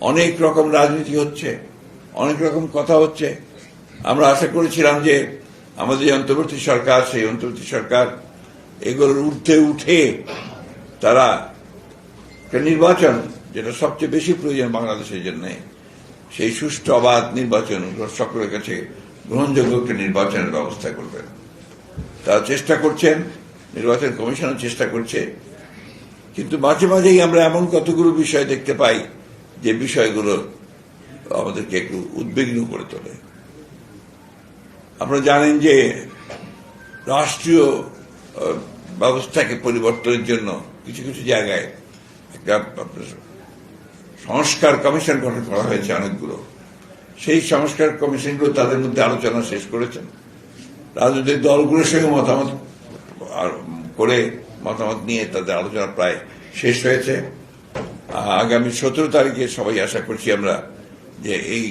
অনেক রকম রাজনীতি হচ্ছে, অনেক রকম কথা হচ্ছে। আমরা আশা করেছিলাম যে আমাদের যে অন্তর্বর্তী সরকার, সেই অন্তর্বর্তী সরকার এগুলোর ঊর্ধ্বে উঠে তারা একটা নির্বাচন, যেটা সবচেয়ে বেশি প্রয়োজন বাংলাদেশের জন্য, সেই সুষ্ঠু, অবাধ নির্বাচন সকলের কাছে গ্রহণযোগ্য একটা নির্বাচনের ব্যবস্থা করবেন তারা চেষ্টা করছেন, নির্বাচন কমিশনও চেষ্টা করছে। কিন্তু মাঝে মাঝেই আমরা এমন কতগুলো বিষয় দেখতে পাই যে বিষয়গুলো আমাদেরকে একটু উদ্বিগ্ন করে তোলে। আপনারা জানেন যে রাষ্ট্রীয় ব্যবস্থাকে পরিবর্তনের জন্য কিছু কিছু জায়গায় একটা সংস্কার কমিশন গঠন করা হয়েছে অনেকগুলো। সেই সংস্কার কমিশনগুলো তাদের মধ্যে আলোচনা শেষ করেছেন। রাজনৈতিক দলগুলোর সঙ্গে মতামত করে মতামত নিয়ে তাদের আলোচনা প্রায় শেষ হয়েছে। আগামী সতেরো তারিখে সবাই আশা করছি আমরা যে এই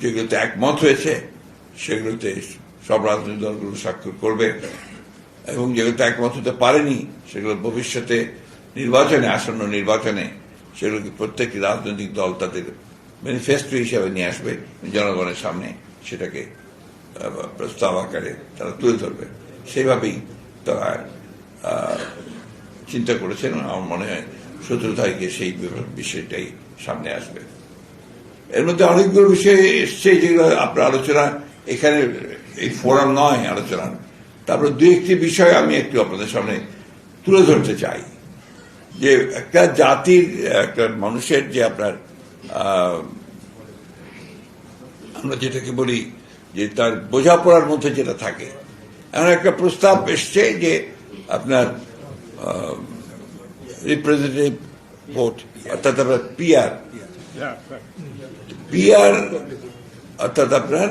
যেগুলোতে একমত হয়েছে, সেগুলোতে সব রাজনৈতিক দলগুলো স্বাক্ষর করবে। এবং যেগুলোতে একমত হতে পারেনি, সেগুলো ভবিষ্যতে নির্বাচনে, আসন্ন নির্বাচনে, সেগুলোকে প্রত্যেকটি রাজনৈতিক দল তাদের ম্যানিফেস্টো হিসাবে নিয়ে আসবে, জনগণের সামনে সেটাকে প্রস্তাব আকারে তারা তুলে ধরবে। সেইভাবেই তারা চিন্তা করেছেন, আমার মনে হয়। সতেরো তারিখে সেই বিষয়টাই সামনে আসবে। এর মধ্যে অনেকগুলো বিষয় এসছে যেগুলো আপনার আলোচনা, এখানে এই ফোরাম নয় আলোচনার তারপর দু একটি বিষয় আমি একটু আপনাদের সামনে তুলে ধরতে চাই। যে একটা জাতির, একটা মানুষের যে আপনার আমরা যেটাকে বলি যে তার বোঝাপড়ার মধ্যে যেটা থাকে। এমন একটা প্রস্তাব এসছে যে আপনার রিপ্রেজেন্টেটিভ ভোট অর্থাৎ আপনার পিআর পিআর অর্থাৎ আপনার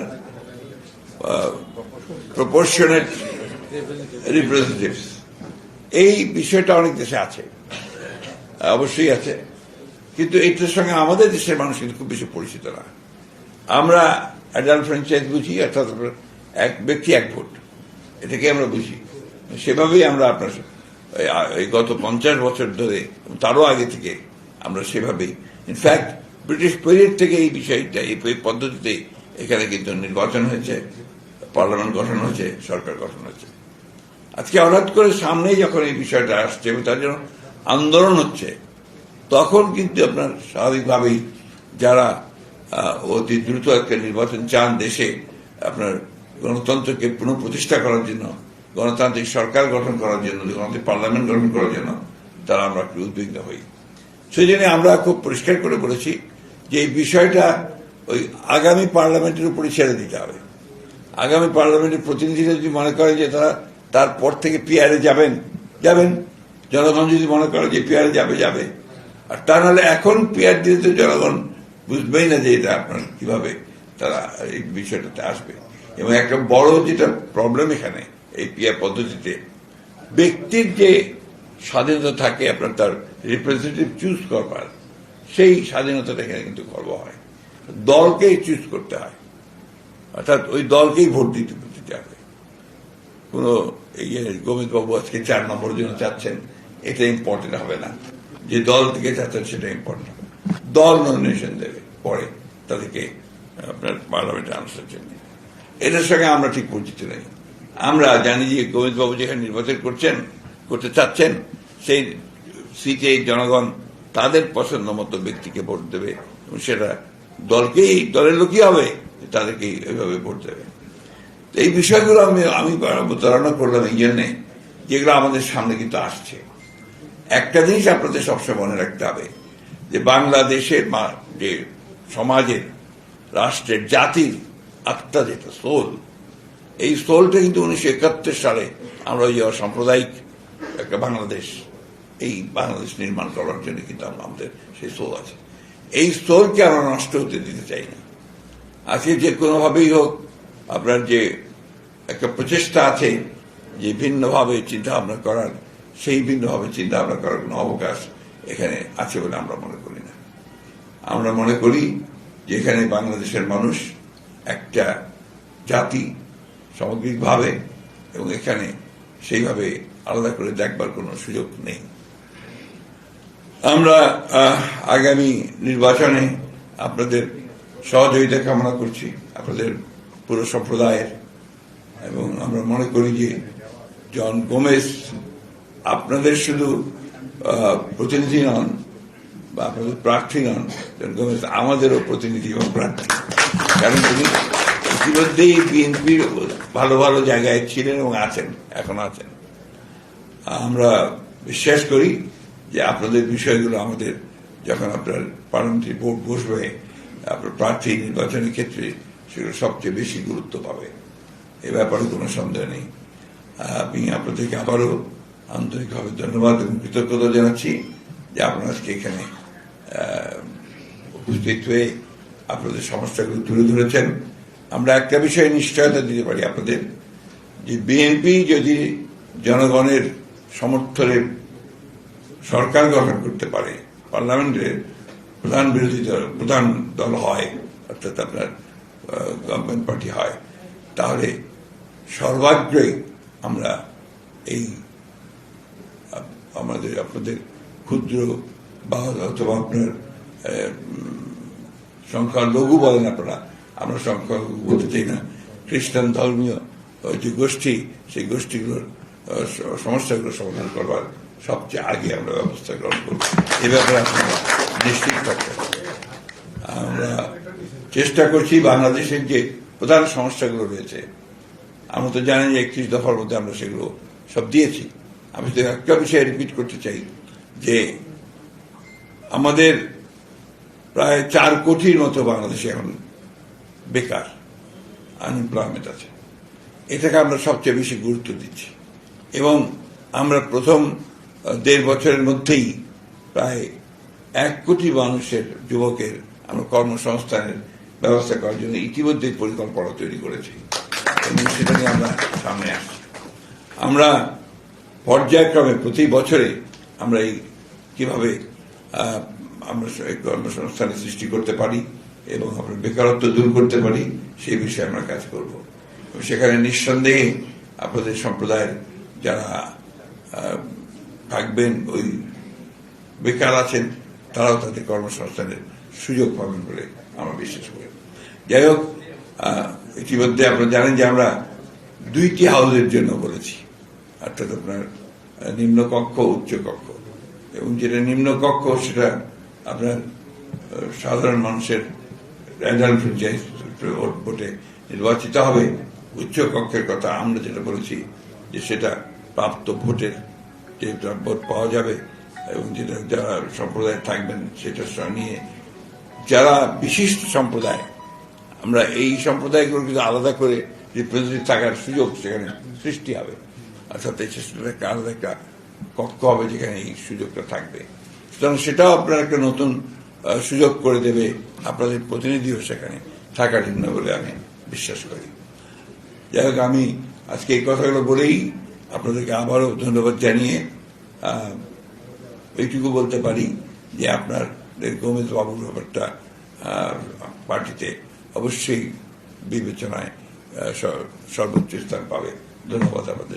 প্রপোর্শনেট রিপ্রেজেন্টেটিভ এই বিষয়টা অনেক দেশে আছে, অবশ্যই আছে। কিন্তু এটার সঙ্গে আমাদের দেশের মানুষ কিন্তু খুব বেশি পরিচিত না। আমরা অ্যাডাল্ট ফ্র্যাঞ্চাইজ বুঝি, অর্থাৎ এক, ব্যক্তি এক ভোট। এটাকে আমরা বুঝি। সেভাবেই আমরা আপনার এই গত পঞ্চাশ বছর ধরে, তারও আগে থেকে আমরা সেভাবেই ইনফ্যাক্ট ব্রিটিশ পিরিয়ড থেকে এই বিষয়টা, এই পদ্ধতিতে এখানে কিন্তু নির্বাচন হয়েছে পার্লামেন্ট গঠন হয়েছে, সরকার গঠন হয়েছে। আজকে হঠাৎ করে সামনে যখন এই বিষয়টা আসছে, এবং তার জন্য আন্দোলন হচ্ছে, তখন কিন্তু আপনার স্বাভাবিকভাবেই যারা অতি দ্রুত একটা নির্বাচন চান দেশে, আপনার গণতন্ত্রকে পুনঃপ্রতিষ্ঠা করার জন্য গণতান্ত্রিক সরকার গঠন করার জন্য, গণতান্ত্রিক পার্লামেন্ট গঠন করার জন্য তারা আমরা একটু উদ্বিগ্ন হই। সেই জন্য আমরা খুব পরিষ্কার করে বলেছি যে এই বিষয়টা ওই আগামী পার্লামেন্টের উপরে ছেড়ে দিতে হবে। আগামী পার্লামেন্টের প্রতিনিধিরা যদি মনে করেন যে তারা তারপর থেকে পিয়ারে যাবেন যাবেন। জনগণ যদি মনে করে যে পিয়ারে যাবে যাবে। আর তা নাহলে এখন পিয়ার দিলে তো জনগণ বুঝবেই না যে এটা আপনার কীভাবে তারা এই বিষয়টাতে আসবে। এবং একটা বড় যেটা প্রবলেম এখানে এই পিয়ার পদ্ধতিতে ব্যক্তির যে স্বাধীনতা থাকে, আপনার তার রিপ্রেজেন্টেটিভ চুজ করবার, সেই স্বাধীনতাটা এখানে কিন্তু গর্ব হয়। দলকেই চুজ করতে হয়। অর্থাৎ ওই দলকেই ভোট দিতে দিতে হবে। কোন যে আজকে চার নম্বরের জন্য চাচ্ছেন এটা ইম্পর্টেন্ট হবে না। যে দল থেকে চাচ্ছেন সেটা ইম্পর্টেন্ট হবে। দল নমিনেশন দেবে, পরে তাদেরকে আপনার পার্লামেন্টে আনার জন্য। এটার সঙ্গে আমরা ঠিক পরিচিত নেই। আমরা জানি যে গোবিন্দ বাবু যেখানে নির্বাচন করছেন, করতে চাচ্ছেন, সেই সিটে জনগণ তাদের পছন্দ মতো ব্যক্তিকে ভোট দেবে এবং সেটা দলকেই, দলের লোকই হবে, তাদেরকেই এইভাবে ভোট দেবে। এই বিষয়গুলো আমি আমি অবতারণা করলাম এই জন্যে যেগুলো আমাদের সামনে কিন্তু আসছে। একটা জিনিস আপনাদের সবসময় মনে রাখতে হবে, যে বাংলাদেশের যে সমাজের, রাষ্ট্রের জাতির আত্মা যেটা সোল এই সোলটা কিন্তু উনিশশো একাত্তর সালে আমরা ওই সাম্প্রদায়িক একটা বাংলাদেশ, এই বাংলাদেশ নির্মাণ করার জন্য কিন্তু আমাদের সেই স্থল আছে। এই স্থলকে আমরা নষ্ট হতে দিতে চাই না। আজকে যে কোনোভাবেই হোক, আপনার যে একটা প্রচেষ্টা আছে যে ভিন্নভাবে চিন্তা ভাবনা করার, সেই ভিন্নভাবে চিন্তা ভাবনা করার কোনো অবকাশ এখানে আছে বলে আমরা মনে করি না। আমরা মনে করি যে এখানে বাংলাদেশের মানুষ একটা জাতি সামগ্রিকভাবে এবং এখানে সেইভাবে আলাদা করে দেখবার কোনো সুযোগ নেই। আমরা আগামী নির্বাচনে আপনাদের সহযোগিতা কামনা করছি, আপনাদের পুরো সম্প্রদায়ের। এবং আমরা মনে করি যে জন গোমেজ আপনাদের শুধু প্রতিনিধি নন বা আপনাদের প্রার্থী নন, জন গোমেজ আমাদেরও প্রতিনিধি এবং প্রার্থী। কারণ তিনি ইতিমধ্যেই বিএনপির ভালো ভালো জায়গায় ছিলেন এবং আছেন, এখন আছেন। আমরা বিশ্বাস করি যে আপনাদের বিষয়গুলো আমাদের যখন আপনার পার্লামেন্টারি বোর্ড বসবে, আপনার প্রার্থী নির্বাচনের ক্ষেত্রে সেগুলো সবচেয়ে বেশি গুরুত্ব পাবে। এ ব্যাপারে কোনো সন্দেহ নেই। আমি আপনাদেরকে আবারও আন্তরিকভাবে ধন্যবাদ এবং কৃতজ্ঞতা জানাচ্ছি যে আপনারা আজকে এখানে উপস্থিত হয়ে আপনাদের সমস্যাগুলো তুলে ধরেছেন। আমরা একটা বিষয়ে নিশ্চয়তা দিতে পারি আপনাদের যে বিএনপি যদি জনগণের সমর্থনে সরকার গঠন করতে পারে পার্লামেন্টের প্রধান বিরোধী দল প্রধান দল হয় অর্থাৎ আপনার গভর্নমেন্ট পার্টি হয় তাহলে সর্বাগ্রে আমরা এই আমাদের আপনাদের ক্ষুদ্র বা অথবা আপনার আহ, উম, সংখ্যা লঘু বলেন আপনারা আমরা সংখ্যা বলতে চাই না। খ্রিস্টান ধর্মীয় যে গোষ্ঠী, সেই গোষ্ঠীগুলোর সমস্যাগুলো সমাধান করবার সবচেয়ে আগে আমরা ব্যবস্থা গ্রহণ করব। এ ব্যাপারে আপনারা নিশ্চিত থাকবেন আমরা চেষ্টা করছি বাংলাদেশের যে প্রধান সমস্যাগুলো রয়েছে, আমরা তো জানি যে একত্রিশ দফার মধ্যে আমরা সেগুলো সব দিয়েছি। আমি শুধু একটা বিষয়ে রিপিট করতে চাই যে আমাদের প্রায় চার কোটির মতো বাংলাদেশে এখন বেকার আনএমপ্লয়মেন্ট আছে। এটাকে আমরা সবচেয়ে বেশি গুরুত্ব দিচ্ছি। এবং আমরা প্রথম দেড় বছরের মধ্যেই প্রায় এক কোটি মানুষের, যুবকের আমরা কর্মসংস্থানের ব্যবস্থা করার জন্য ইতিমধ্যেই পরিকল্পনা তৈরি করেছি। এবং সেটা নিয়ে আমরা সামনে আসছি। আমরা পর্যায়ক্রমে প্রতি বছরে আমরা এই কীভাবে আমরা কর্মসংস্থানের সৃষ্টি করতে পারি এবং আমরা বেকারত্ব দূর করতে পারি, সেই বিষয়ে আমরা কাজ করব। সেখানে নিঃসন্দেহে আপনাদের সম্প্রদায়ের যারা থাকবেন, ওই বেকার আছেন, তারাও তাদের কর্মসংস্থানের সুযোগ পাবেন বলে আমরা বিশ্বাস করি। যাই হোক ইতিমধ্যে আপনারা জানেন যে আমরা দুইটি হাউসের জন্য বলেছি। অর্থাৎ আপনার উচ্চ কক্ষ। এবং যেটা নিম্নকক্ষ সেটা আপনার সাধারণ মানুষের রেজাল্ট পঞ্চায়েত ভোটে নির্বাচিত হবে উচ্চ কক্ষের কথা আমরা যেটা বলেছি, যে সেটা প্রাপ্ত ভোটের যে ভোট পাওয়া যাবে এবং যেটা যারা সম্প্রদায় থাকবেন সেটা নিয়ে যারা বিশিষ্ট সম্প্রদায়, আমরা এই সম্প্রদায়গুলো কিন্তু আলাদা করে রিপ্রেজেন্টেটিভ থাকার সুযোগ সেখানে সৃষ্টি হবে। অর্থাৎ এই একটা আলাদা একটা কক্ষ হবে যেখানে এই সুযোগটা থাকবে। সুতরাং সেটাও আপনার একটা নতুন সুযোগ করে দেবে, আপনাদের প্রতিনিধিও সেখানে থাকার জন্য বলে আমি বিশ্বাস করি। যাই হোক, আমি আজকে এই কথাগুলো বলেই আপনাদেরকে আবারও ধন্যবাদ জানিয়ে এইটুকু বলতে পারি যে আপনার গোমেজ বাবুর ব্যাপারটা পার্টিতে অবশ্যই বিবেচনায় সর্বোচ্চ স্থান পাবে। ধন্যবাদ আমাদের